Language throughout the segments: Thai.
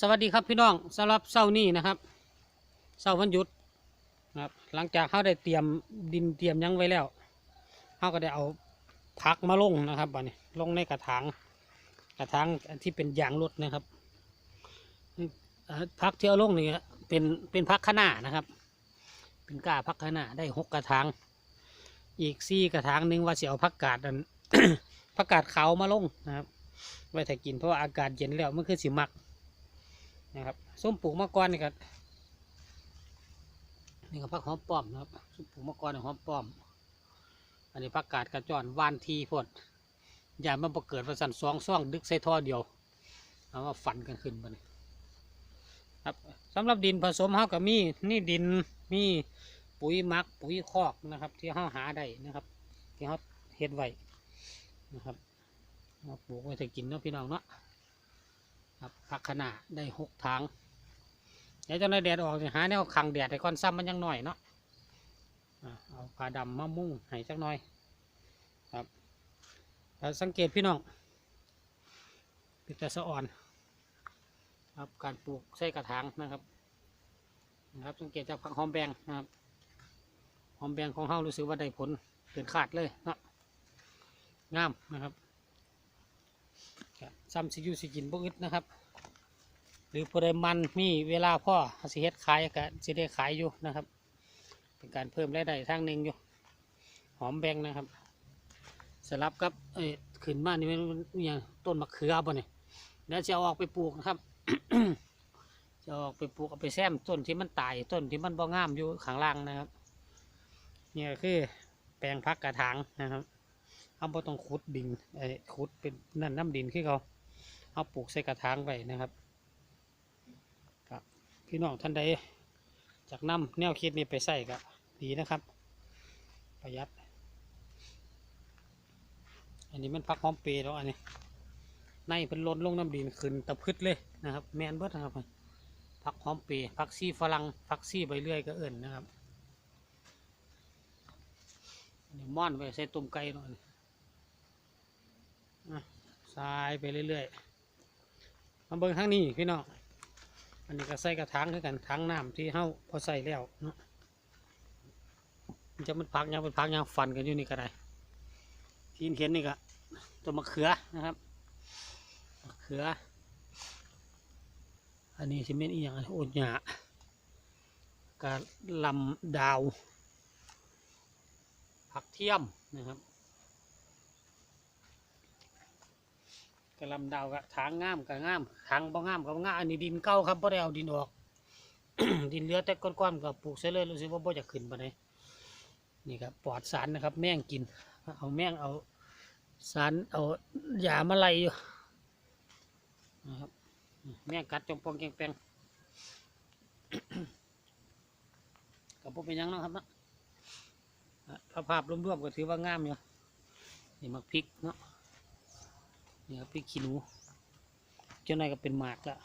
สวัสดีครับพี่น้องสำหรับเช้านี้นะครับเช้าวันหยุดนะครับหลังจากเขาได้เตรียมดินเตรียมยังไว้แล้วเขาก็ได้เอาพักมาลงนะครับบัดนี้ลงในกระถางกระถางที่เป็นยางรถนะครับพักที่เอาลงนี่เป็นเป็นพักขนานะครับ เป็นก้าพักขนาได้หกกระถางอีกสี่กระถางหนึ่งว่าเสียวพักกาดอันพักกาดขาวมาลงนะครับไว้ถ้ากินเพราะว่าอากาศเย็นแล้วมันคือสิมัก นะครับส้มปลูกมะกรนี่ก็นี่ก็ผักหอมป้อมนะครับส้มปลูกมะกรนี่หอมป้อม อันนี้ผักกาดกระจรวานทีพดอย่ามันประเกิดประสันสองซ่องดึกใส่ท่อเดียวเอามาฝันกันขึ้นมานี่ครับสำหรับดินผสมเฮากับมีนี่ดินมีปุ๋ยมักปุ๋ยคอกนะครับ ที่เฮาหาได้นะครับ ที่เฮาเฮ็ดไว้นะครับเอาปลูกไว้ถ้ากินเนาะพี่น้องเนาะ ครับผักขนาได้หกถังเดี๋ยวจะได้แดดออกสิหาแนวขังแดดให้ก้อนซ้ำมันยังหน่อยเนาะเอาผ้าดำมามุ่งให้จักหน่อยครับสังเกตพี่น้องปิดแต่สะอ่อนครับการปลูกใส่กระถางนะครับนะครับสังเกตจากผักหอมแบงนะครับหอมแบงของเฮารู้สึกว่าได้ผลเป็นขาดเลยเนาะงามนะครับ ซ้ำสิยูสิกินบ่อึดนะครับ หรือผู้ใดมันมีเวลาพ่อสิเฮ็ดขายก็สิได้ขายอยู่นะครับ เป็นการเพิ่มรายได้ทางหนึ่งอยู่ หอมแบงนะครับสลับกับเอ้ขึ้นมานี่มันมันอหย่างต้นมะเขือบ่เนี่ยเดี๋ยวจะเอาออกไปปลูกนะครับจะเอาออกไปปลูกเอาไปแซมต้นที่มันตายต้นที่มันบ่งามอยู่ข้างล่างนะครับ เนี่ยคือแปลงพักกระถางนะครับ เอาบ่ต้องขุดดินไอ้ขุดเป็นนั่นน้ำดินคือเขาเอาปลูกใส่กระถางไว้นะครับครับ พี่น้องท่านใดจากน้ำแนวคิดนี้ไปใส่ก็ดีนะครับ ประหยัด อันนี้มันพักหอมเปรย์แล้วอันนี้ในเป็นล้นลงน้ำดินขึ้นตะพืดเลยนะครับ แมนเบิดนะครับพักหอมเปรย์พักซี่ฝรั่งพักซี่ใบเลื่อยก็เอิ่นนะครับม่อนไว้ใส่ต้มไก่หน่อย ทรายไปเรื่อยๆมาเบิ่งทางนี้พี่น้อง อันนี้ก็ใส่กระถางคือกันถังน้ำที่เฮาพอใส่แล้วเนาะมันจะมันพักยังมันพักยังฟันกันอยู่นี่ก็ได้ที่เห็นนี่ก็ตัวมะเขือนะครับมะเขือ อันนี้สิเม็นอีหยังโอดหยากะลำดาวผักเทียมนะครับ กระลำดาวกะทางงามกะงามทางบ่งามกะบ่งามอันนี้ดินเก่าครับบ่ได้เอาดินออก ดินเหลือแต่ก้อนๆก็ปลูกเสร็จเลยรู้สึกว่าบ่จะขึ้นปานใดนี่ครับปลอดสารนะครับ แม่งกิน เอาแม่งเอาสารเอายามาไล่อยู่นะครับแม่งกัดจมปองแกงแปงกับพวกเป็นยังนะครับนะภาพรวมๆก็ถือว่างามอยู่นี่มักพริกเนาะ นี่ครับพริกขี้หนู เจ้านายก็เป็นหมากล้ว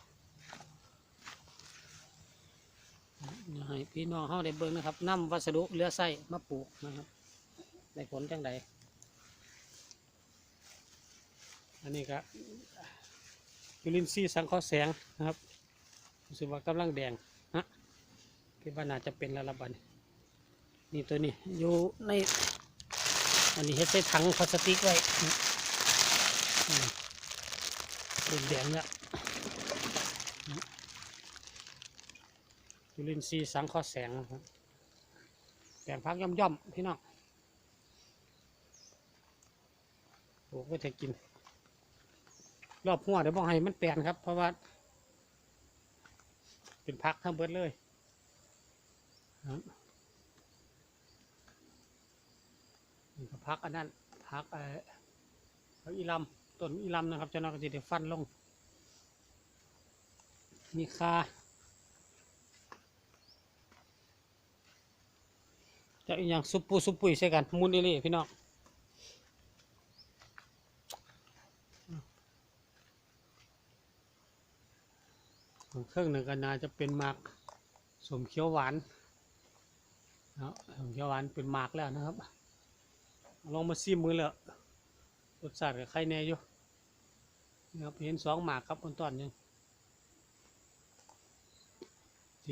เดี๋ยวให้พี่น้องเขาได้เบิ่งนะครับนำวัสดุเลือใส่มาปลูกนะครับได้ผลจังใดอันนี้ก็ยูรินซีย์สังเคราะห์แสงนะครับรู้สึกว่ากำลังแดงฮะคิดว่าน่าจะเป็นแล้วละบันนี่ตัวนี้อยู่ในอันนี้เฮ็ดใส่ถังพลาสติกไว้ เป็นแดงเนี่ยจุลินทรีย์สังเคราะห์แสงนะครับแสงพักย่อมย่อมๆพี่น้องปลูกไว้จะกิน รอบหัวเดี๋ยวบอกให้มันแปลนครับ เพราะว่า เป็นพักทั้งเบิดเลยนี่ก็พักอันนั้นพักเออพักอีลำ ต้นอีลำนะครับเจ้าน้อยก็จะได้ฟันลง มีคาจะอีกอย่างซุปปูซุปปุยใช่กันมุนนี่เลยพี่น้องเครื่องหนึ่งก็น่าจะเป็นหมากสมเขียวหวานนะสมเขียวหวานเป็นหมากแล้วนะครับ ลองมาซิมมือเลยรสชาติกับไข่แน่อยู่ นะครับเห็นสองหมากครับบนต้นยัง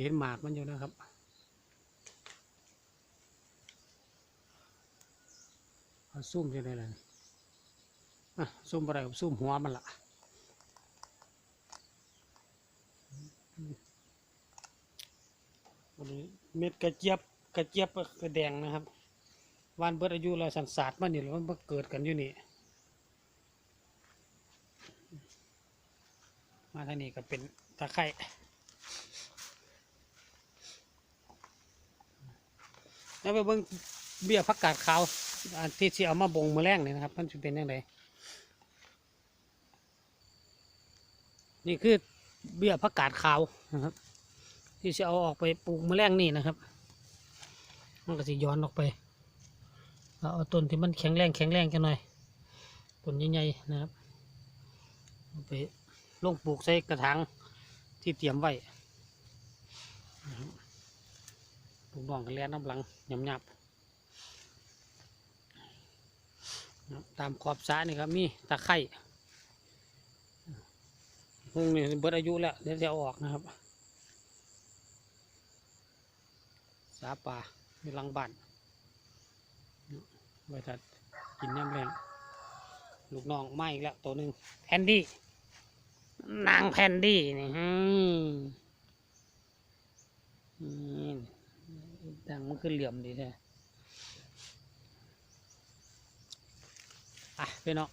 เห็นหมากมันอยู่นะครับเอาซุ่มจะได้เลยอะซุ่มอะไรกับซุ่มหัวมันละวันนี้เม็ดกระเจี๊ยบกระเจี๊ยบกระแดงนะครับวานเบิดอายุเราสันสาดมันนี่แล้วมันเกิดกันอยู่นี่ มาทางนี้ก็เป็นตะไคร่แล้วไปเบิ่งเบี้ยผักกาดขาวอันที่ที่เอามาบ่งมือแรงนี่นะครับ มันจะเป็นยังไงนี่คือเบี้ยผักกาดขาวนะครับ ที่จะเอาออกไปปลูกมือแรงนี่นะครับ มันก็จะย้อนออกไปเราเอาต้นที่มันแข็งแรงแข็งแรงกันหน่อยต้นใหญ่ๆนะครับไป ลงปลูกใส่กระถางที่เตรียมไว้ปลูกน้องกันแล้วน้ำหลังหยำหยับตามขอบสระนี่ครับมีตะไคร่พวกนี้เบิดอายุแล้วเดี๋ยวจะออกนะครับ สาป่าอยู่หลังบ้านไว้ถัดกินน้ำแรงลูกน้องไม่อีกแล้วตัวหนึ่งแพนดี้ นางแพนดี้นี่ฮึนี่ดังมันคือเหลี่ยมดีแท้อะพี่น้อง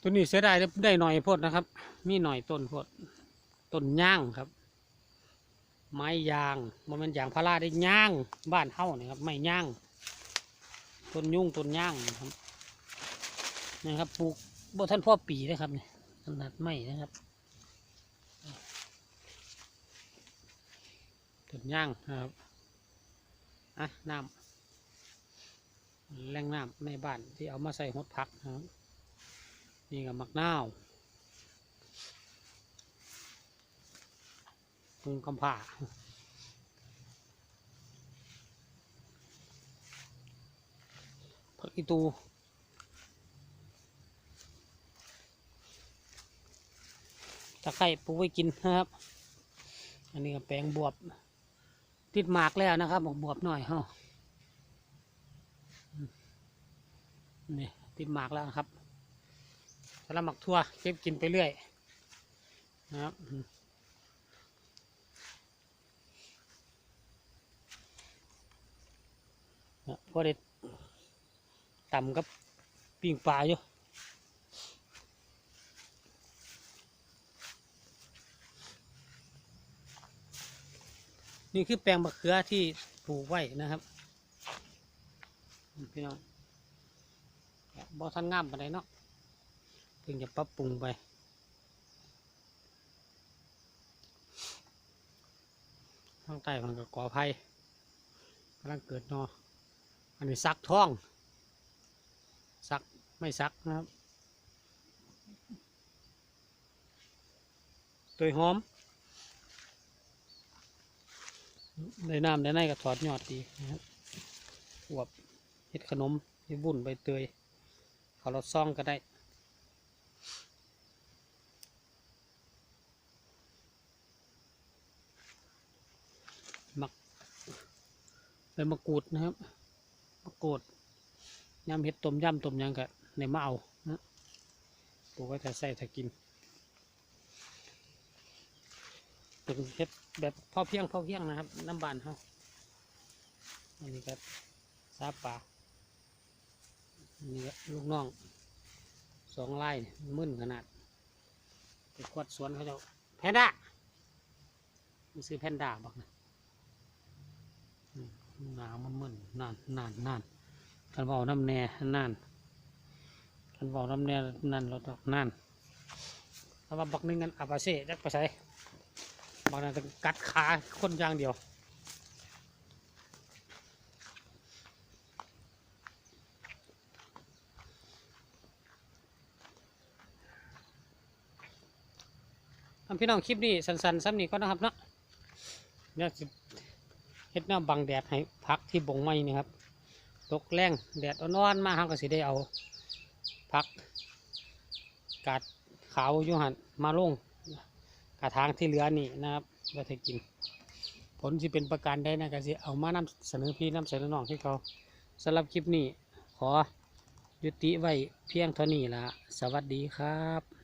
ตัวนี้เสียดายได้หน่อยพดนะครับ มีหน่อยต้นพดต้นย่างครับ ไม้ยางมันเป็นยางพาราได้ย่างบ้านเฮานี่ครับไม้ย่างต้นยุ่งต้นย่างนะครับนะครับปลูกบ่ท่านพ่อปีนะครับนี่ขนาดไม้นะครับต้นย่างนะครับอะน้ำแหล่งน้ำในบ้านที่เอามาใส่หดผักนะครับนี่กับมักนาว ปรุงกำผาผักอีตูตะไคร่ปลูกไว้กินนะครับ อันนี้ก็แปลงบวบ ติดหมากแล้วนะครับบอกบวบหน่อยเฮานี่ติดหมากแล้วครับสำหรับหมักทั่วเก็บกินไปเรื่อยนะครับ นะพ อได้ต่ำกับปิ่งปลาอยู่นี่คือแปลงมะเขือที่ปลูกไว้นะครับ พี่น้องบอทันงามปานใดเนาะเพิ่งจะปรับปรุงไปข้างใต้มันก็ก่อไผ่กำลังเกิดเนอ อันนี้ซักท้อง ซักไม่ซักนะครับ ตัวหอมในน้ำในในก็ถอดยอดดีนะครับอวบเห็ดขนมเห็ดบุ่นใบเตยเขาเราซ่องก็ได้มักเป็นมะกรูดนะครับ มะกรูดยำเห็ดต้มยำต้มยังกะในมะเอานะปลูกไว้แต่ใส่ถ้ากินเป็นเห็ดแบบพอเพียงพอเพียงนะครับ น้ำบานเขาอันนี้ก็ซาป่านนี้ก็ลูกน้องสองไร่นี่มึนขนาดไปขวดสวนเขาเจ้าแพนด้ามันซื้อแพนด้าบอกนะ หนาวมันมึนนานนานนานคันเบาน้ำแน่นานคันเบาน้ำแน่นั่นราดอกนานถ้ว่าบักหนึงกันอาปาเซ่จักไปใส่บักนั้นจะกัดขาคนอย่างเดียวทำพี่น้องคลิปนี้สั้นๆซ้ำนี้ก็นะครับเนาะเนี่ย เฮ็ดแนวบังแดดให้พักที่บงไม้นี่ครับ ตกแรงแดดอ่อนๆมาเราก็สิได้เอาพัก กาดขาวยูหันมาลงกระถางที่เหลือนี่นะครับไว้ให้กิน ผลที่เป็นประการได้นะก็สิเอามานำเสนอพี่นำเสนอน้องที่เขาสำหรับคลิปนี้ขอยุติไว้เพียงเท่านี้ละสวัสดีครับ